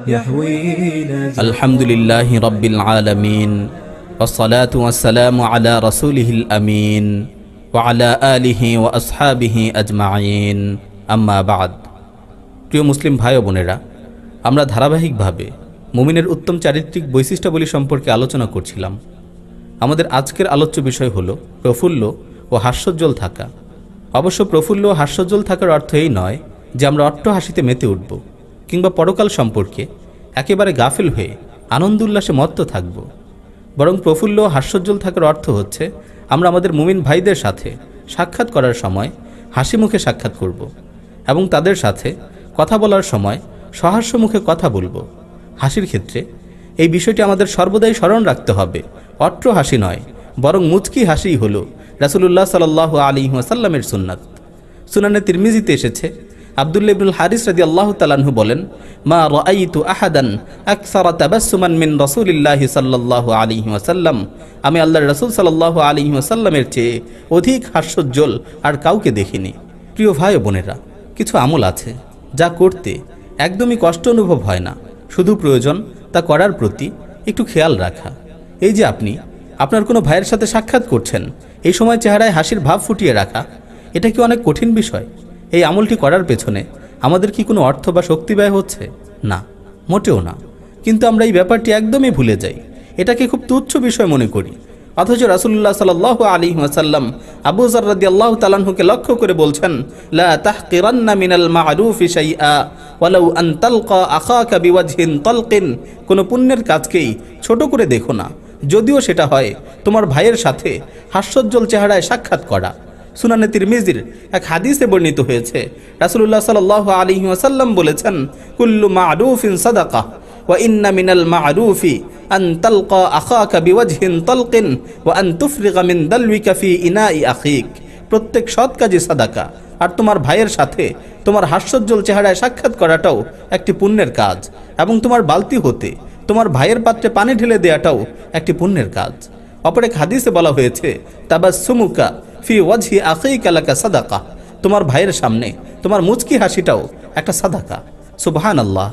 يحوينا الحمد لله رب العالمين والصلاة والسلام على رسوله الأمين وعلى آله وأصحابه أجمعين أما بعد প্রিয় মুসলিম ভাই ও বোনেরা আমরা ধারাবাহিকভাবে মুমিনের উত্তম চারিত্রিক বৈশিষ্ট্যাবলী সম্পর্কে আলোচনা করছিলাম আমাদের আজকের আলোচ্য বিষয় হল প্রফুল্ল ও হাস্যোজ্জ্বল থাকা অবশ্য প্রফুল্ল ও হাস্যোজ্জ্বল থাকার অর্থ এই নয় যে আমরা অট্ট হাসিতে মেতে উঠব কিংবা পরকাল সম্পর্কে একেবারে গাফিল হয়ে আনন্দ উল্লাসে মত্ত থাকব। বরং প্রফুল্ল হাস্যোজ্জ্বল থাকার অর্থ হচ্ছে, আমরা আমাদের মুমিন ভাইদের সাথে সাক্ষাৎ করার সময় হাসি মুখে সাক্ষাৎ করব এবং তাদের সাথে কথা বলার সময় সহাস্য মুখে কথা বলব। হাসির ক্ষেত্রে এই বিষয়টি আমাদের সর্বদাই স্মরণ রাখতে হবে। অট্র হাসি নয়, বরং মুচকি হাসিই হল রাসুলুল্লাহ সাল আলী ওয়াসাল্লামের সুন্নাত। সুনানে তিরমিজিতে এসেছে আবদুল্লা হারিস রাদি আল্লাহ তালাহু বলেন, মা রাইতু আহাদান আকসারা তাবাসসুমান মিন রাসূলিল্লাহি সাল্লাল্লাহু আলাইহি ওয়াসাল্লাম। আমি আল্লাহর রাসূল সাল্লাল্লাহু আলাইহি ওয়াসাল্লামের চেয়ে অধিক হাস্যোজ্জ্বল আর কাউকে দেখিনি। প্রিয় ভাই বোনেরা, কিছু আমল আছে যা করতে একদমই কষ্ট অনুভব হয় না। শুধু প্রয়োজন তা করার প্রতি একটু খেয়াল রাখা। এই যে আপনি আপনার কোনো ভাইয়ের সাথে সাক্ষাৎ করছেন, এই সময় চেহারায় হাসির ভাব ফুটিয়ে রাখা, এটা কি অনেক কঠিন বিষয়? এই আমলটি করার পেছনে আমাদের কি কোনো অর্থ বা শক্তি ব্যয় হচ্ছে? না, মোটেও না। কিন্তু আমরা এই ব্যাপারটি একদমই ভুলে যাই। এটাকে খুব তুচ্ছ বিষয় মনে করি। অথচ রাসুল্লাহ সাল আলী ওয়াসাল্লাম আবু জার্রাদি আল্লাহ তালাহুকে লক্ষ্য করে বলছেন, লা মিনাল আন কোনো পুণ্যের কাজকেই ছোট করে দেখো না। যদিও সেটা হয় তোমার ভাইয়ের সাথে হাস্যোজ্জ্বল চেহারায় সাক্ষাৎ করা। সুনানে তিরমিজির এক হাদিসে বর্ণিত হয়েছে রাসুলুল্লাহ সাল আলী ওয়াসাল্লাম বলেছেন কুল্লু মা'রুফিন সাদাকা وإن من المعروف أن تلقى أخاك بوجه طلق وأن تفرغ من دلوك في إناء أخيك প্রত্যেক সৎ কাজে সাদাকা আর তোমার ভাইয়ের সাথে তোমার হাস্যোজ্জ্বল চেহারায় সাক্ষাৎ করাটাও একটি পুণ্যের কাজ এবং তোমার বালতি হতে তোমার ভাইয়ের পাত্রে পানি ঢেলে দেওয়াটাও একটি পুণ্যের কাজ অপর এক হাদিসে বলা হয়েছে তাবাসসুমুকা ফি ওয়াজহি আখিকা লাকা সাদাকা। তোমার ভাইয়ের সামনে, তোমার মুচকি হাসিটাও একটা সাদাকা। সুবাহান আল্লাহ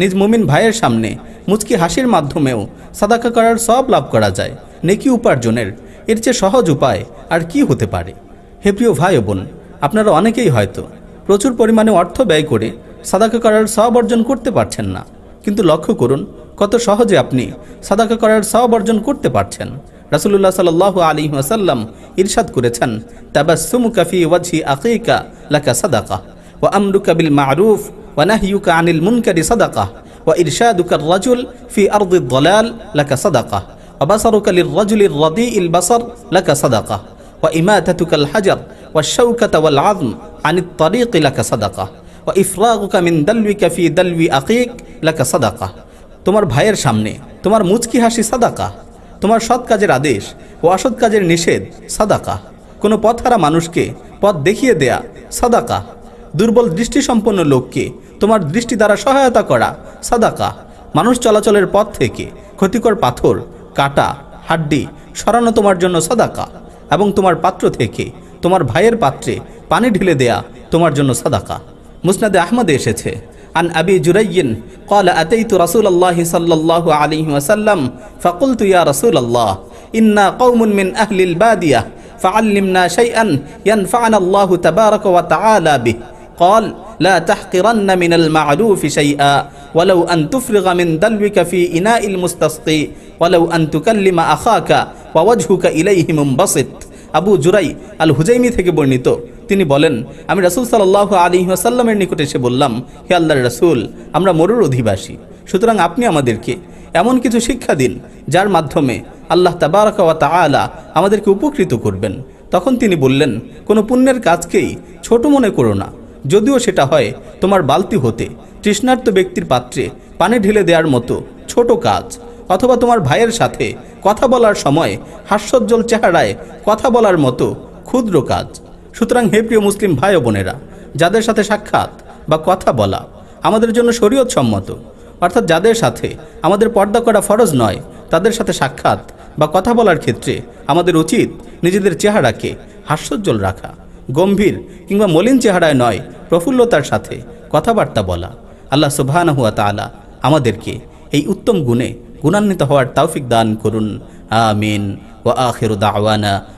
নিজ মুমিন ভাইয়ের সামনে মুচকি হাসির মাধ্যমেও সাদাকা করার সব লাভ করা যায়, নেকি উপার্জনের। এর চেয়ে সহজ উপায় আর কি হতে পারে? হে প্রিয় ভাই বোন, আপনারা অনেকেই হয়তো প্রচুর পরিমাণে অর্থ ব্যয় করে সাদাকা করার সব অর্জন করতে পারছেন না। কিন্তু লক্ষ্য করুন কত সহজে আপনি সাদাকা করার সব অর্জন করতে পারছেন। রাসুল্লাহ সাল্লাহ আলী ওয়াসাল্লাম ইরশাদ করেছেন তাবাসুমু কাফি ওয়াজি আকিকা লাকা সাদাকা ওয়া আমরুকা বিল মারুফ ওয়া নাহিউকা আনিল মুনকারি সাদাকা ওয়া ইরশাদুকা রাজুল ফি আরদি দলাল লাকা সাদাকা ওয়া বাসারুকা লির রাজুলির রাদি ইল বাসার লাকা সাদাকা ওয়া ইমাতাতুকা আল হাজার ওয়া শাওকাতা ওয়াল আযম আনিত তারিক লাকা সাদাকা ওয়া ইফরাগুকা মিন দালউইকা ফি দালউই আকিক লাকা সাদাকা তোমার ভাইয়ের সামনে তোমার মুচকি হাসি সাদাকা তোমার সৎ কাজের আদেশ ও অসৎ কাজের নিষেধ সাদাকা। কোনো পথহারা মানুষকে পথ দেখিয়ে দেয়া সাদাকা। দুর্বল দৃষ্টিসম্পন্ন লোককে তোমার দৃষ্টি দ্বারা সহায়তা করা সাদাকা। মানুষ চলাচলের পথ থেকে ক্ষতিকর পাথর, কাটা, হাড্ডি সরানো তোমার জন্য সাদাকা এবং তোমার পাত্র থেকে তোমার ভাইয়ের পাত্রে পানি ঢেলে দেয়া তোমার জন্য সাদাকা। মুসনাদে আহমদে এসেছে। عن أبي جري قال أتيت رسول الله صلى الله عليه وسلم فقلت يا رسول الله إنا قوم من أهل البادية فعلمنا شيئا ينفعنا الله تبارك وتعالى به قال لا تحقرن من المعروف شيئا ولو أن تفرغ من دلوك في إناء المستسقي ولو أن تكلم أخاك ووجهك إليه منبسط আবু জুরাই আল হুজাইমি থেকে বর্ণিত তিনি বলেন, আমি রাসুল সাল্লাহ আলী আসাল্লামের নিকটে এসে বললাম, হে আল্লাহ রাসুল, আমরা মরুর অধিবাসী, সুতরাং আপনি আমাদেরকে এমন কিছু শিক্ষা দিন, যার মাধ্যমে আল্লাহ তাবারকা তাআলা আমাদেরকে উপকৃত করবেন। তখন তিনি বললেন, কোনো পুণ্যের কাজকেই ছোট মনে করো না, যদিও সেটা হয় তোমার বালতি হতে, তৃষ্ণার্ত ব্যক্তির পাত্রে পানি ঢেলে দেওয়ার মতো ছোট কাজ, অথবা তোমার ভাইয়ের সাথে কথা বলার সময় হাস্যোজ্জ্বল চেহারায় কথা বলার মতো ক্ষুদ্র কাজ। সুতরাং হে প্রিয় মুসলিম ভাই ও বোনেরা, যাদের সাথে সাক্ষাৎ বা কথা বলা আমাদের জন্য শরীয়ত সম্মত, অর্থাৎ যাদের সাথে আমাদের পর্দা করা ফরজ নয়, তাদের সাথে সাক্ষাৎ বা কথা বলার ক্ষেত্রে আমাদের উচিত নিজেদের চেহারাকে হাস্যোজ্জ্বল রাখা, গম্ভীর কিংবা মলিন চেহারায় নয়, প্রফুল্লতার সাথে কথাবার্তা বলা। আল্লাহ সুবহানাহু ওয়া তাআলা আমাদেরকে এই উত্তম গুণে গুণান্বিত হওয়ার তৌফিক দান করুন। আমিন। ওয়া আখিরু দাওয়ানা